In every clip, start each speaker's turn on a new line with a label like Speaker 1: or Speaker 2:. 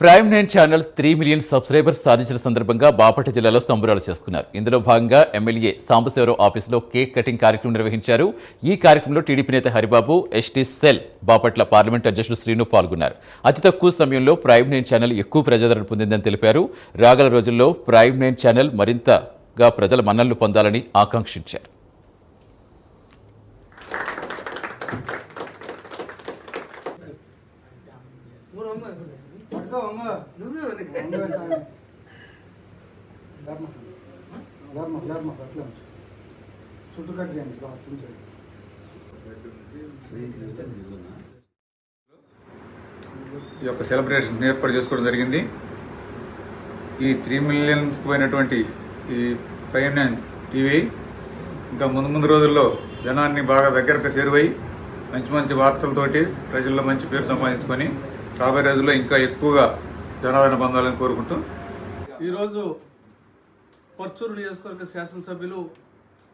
Speaker 1: Prime nine channel three million subscribers సాధించిన సందర్భంగా బాపట్ల జిల్లాలో సంబరాలు చేసుకున్నారు. ఇందులో భాగంగా ఎమ్మెల్యే సాంబశివరావు ఆఫీసులో కేక్ కటింగ్ కార్యక్రమం నిర్వహించారు. ఈ కార్యక్రమంలో టీడీపీ నేత Haribabu ST cell Bapatla parliament అధ్యక్షుడు శ్రీను పాల్గొన్నారు. అతి తక్కువ సమయంలో ప్రైమ్ నైన్ ఛానల్ ఎక్కువ ప్రజాదరణ పొందిందని తెలిపారు. రాగల రోజుల్లో ప్రైమ్ నైన్ ఛానల్ మరింతగా ప్రజల మన్ననలు పొందాలని ఆకాంక్షించారు.
Speaker 2: పట్టుకో వంగ. నువ్వు వంగ సామి లేర్మ లేర్మ లేర్మ అట్లా ఉంచు. చుట్టూ కట్ చేయండి బాగా ఉంచండి
Speaker 3: ఈ యొక్క సెలబ్రేషన్ ఏర్పాటు చేసుకోవడం జరిగింది. ఈ త్రీ మిలియన్స్ పోయినటువంటి ఈ పైన టీవీ ఇంకా ముందు ముందు రోజుల్లో జనాన్ని బాగా దగ్గరకు చేరువై మంచి మంచి వార్తలతోటి ప్రజల్లో మంచి పేరు సంపాదించుకొని రాబోయే రోజుల్లో ఇంకా ఎక్కువగా జనాదరణ పొందాలని కోరుకుంటూ
Speaker 4: ఈరోజు పర్చూరు నియోజకవర్గ శాసనసభ్యులు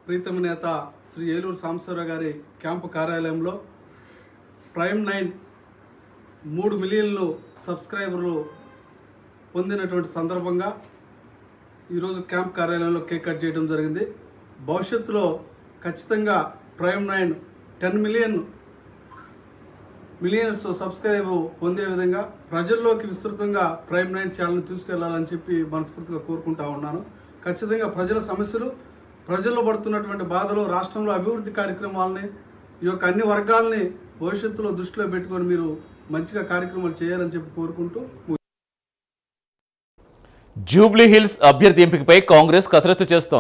Speaker 4: ప్రీతమ నేత శ్రీ ఏలూరు సాంబశ్వరరావు గారి క్యాంపు కార్యాలయంలో ప్రైమ్ నైన్ మూడు మిలియన్లు సబ్స్క్రైబర్లు పొందినటువంటి సందర్భంగా ఈరోజు క్యాంప్ కార్యాలయంలో కేక్ కట్ చేయడం జరిగింది. భవిష్యత్తులో ఖచ్చితంగా prime nine ten million millions subscribe పొందే విధంగా ప్రజల్లోకి విస్తృతంగా ప్రైమ్ నైన్ ఛానల్ తీసుకెళ్ళాలని చెప్పి మనస్ఫూర్తిగా కోరుకుంటా ఉన్నాను. ఖచ్చితంగా ప్రజల సమస్యలు ప్రజల్లో పడుతున్నటువంటి బాధలు రాష్ట్రంలో అభివృద్ధి కార్యక్రమాలని ఈ యొక్క అన్ని వర్గాలని భవిష్యత్తులో దృష్టిలో పెట్టుకొని మీరు మంచిగా కార్యక్రమాలు చేయాలని చెప్పి కోరుకుంటూ
Speaker 1: జూబ్లీ హిల్స్ అభ్యర్థి ఎంపికపై కాంగ్రెస్ కసరత్తు చేస్తోంది.